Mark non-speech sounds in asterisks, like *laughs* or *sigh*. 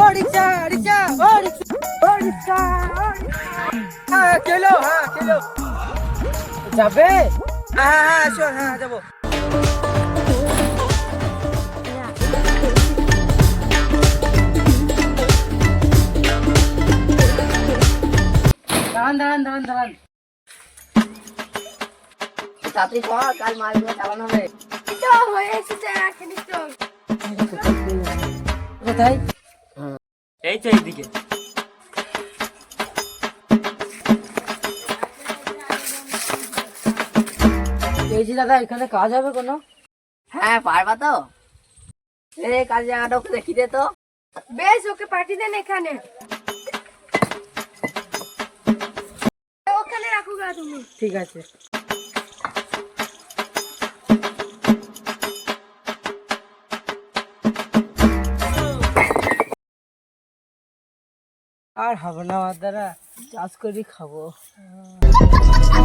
ও রিক্সা রিক্সা ও রিক্সা ও রিক্সা ও রিক্সা। হ্যাঁ হ্যাঁ যাবে? হ্যাঁ হ্যাঁ হ্যাঁ যাব। দাঁড়ান দাঁড়ান দাঁড়ান দাঁড়ান। তাড়াতাড়ি কর কাল মাছগুলো চালানো হবে। তো হয়ে এসেছে কোথায়? এই তো এইদিকে। এই যে দাদা এখানে কাজ হবে কোনো? হ্যাঁ পারবা তো। এ কাজ জায়গাটা ওকে দেখি দে তো। বেশ ওকে পাঠিয়ে দেন এখানে। ওখানে রাখো গা তুমি। ঠিক আছে। আর হবে না আমার দ্বারা চাষ করি খাব। *laughs*